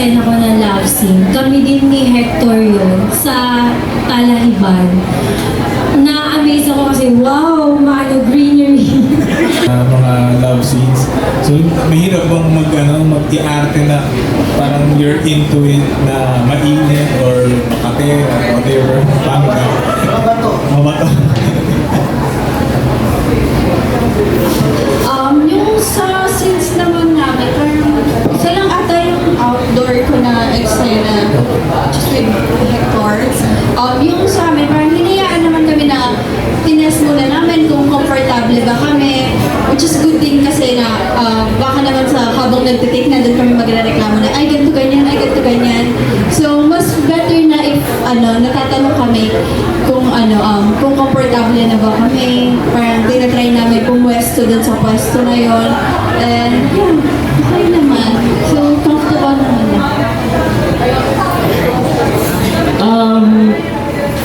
eksena ko ng love scene. Kami din ni Hector yun sa Talahiban. Na-amaze ako kasi, wow, maano greenery. uh, mga love scenes. So, mahirap bang mag, ano, mag-iarte na parang you're into it na mainit comfortable na ba kami. Parang tinatry namin pumwesto dun sa pwesto na yon And, yun, okay naman. So, comfortable naman na. Um,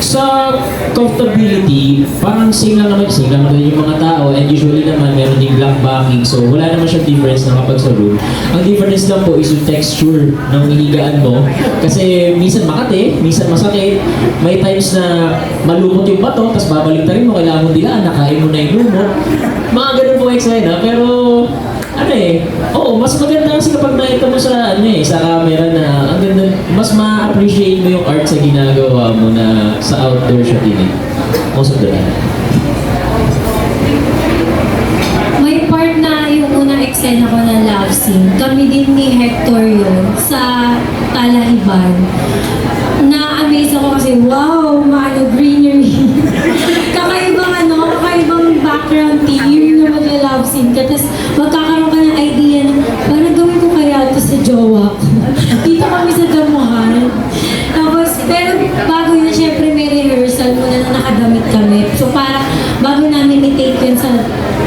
sa comfortability, parang same lang naman, same lang naman yung mga tao and usually naman meron din black backing so wala naman siyang difference na kapag sa room. Ang difference lang po is yung texture ng hinigaan mo kasi minsan makate, minsan masakit, may times na malumot yung bato tapos babalik rin mo, kailangan mo dilaan, nakain mo na yung lumot. Mga ganun po eksena pero ano eh, oo, mas maganda kasi kapag nakita mo sa, ano eh, sa camera na, ang mas ma-appreciate mo yung art sa ginagawa mo na sa outdoor shot din eh. Most of the time. May part na yung unang eksena ko ng love scene. Kami din ni Hector yun sa Talahiban. Na-amaze ako kasi, wow, maano greenery. kakaibang ano, kakaibang background team na magla-love scene ka. Tapos magkakaroon jowa ko. Dito kami sa damuhan. Tapos, pero bago yun, syempre may rehearsal muna na nakadamit kami. So parang bago namin i-take yun sa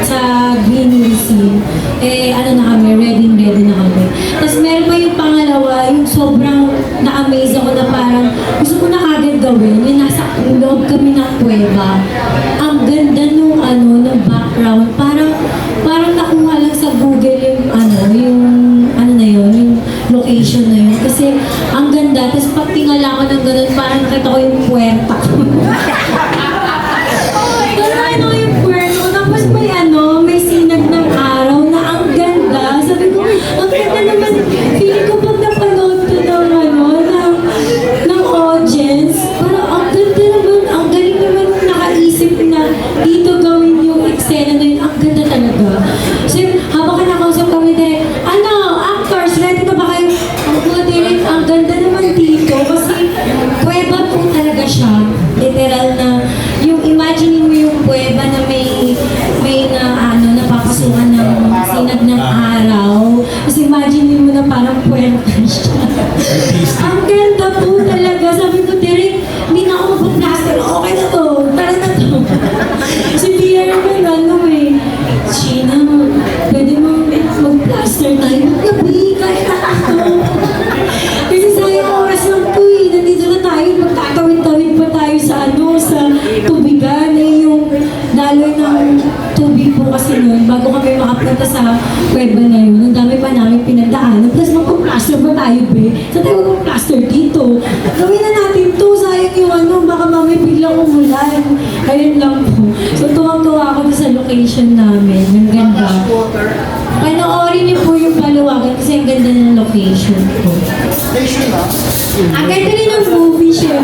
sa greenery scene, eh ano na kami, ready ready na kami. Tapos meron pa yung pangalawa, yung sobrang na-amaze ako na parang gusto ko na kagad gawin, yung nasa loob kami ng kuweba. Ang ganda nung tingala ko ng ganun, parang nakita ko yung puwerta. ng sinag ng araw. Tapos imagine mo na parang puwerta siya. ang ganda po talaga. Sabi po kasi noon. Bago kami makapunta sa kuweba na yun. Ang dami pa namin pinagdaanan. Plus magpa-plaster pa tayo, be. Sa tayo magpa-plaster dito. Gawin na natin to. Sayang yung ano. Baka mami biglang umulan. Ayun lang po. So tuwang-tuwa ako sa location namin. Ang ganda. Panoorin niyo po yung paluwagan kasi ang ganda ng location po. Ang ganda rin ng movie, syempre.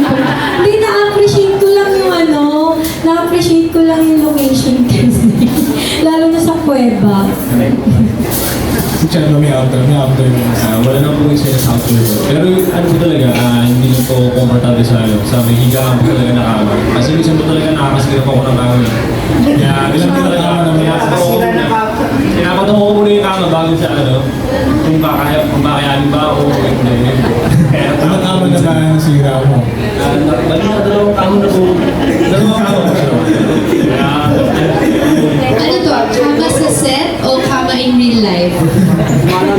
live ba? Siya ano, may after, may after nung uh, wala na po yung sila sa after ko. Pero ano po talaga, uh, hindi lang po komportable sa ano, sa may higaan po talaga na kama. Kasi minsan talaga nakakasigil po ako ng kama. Kaya bilang ko talaga ako na may ako. Kaya ako tumuko muna yung kama bago sa ano, kung bakaya, kung bakayanin ba o hindi. Ano kama na ba ang sira mo? Bali na dalawang kama na po. Dalawang kama na po. Kaya, Mana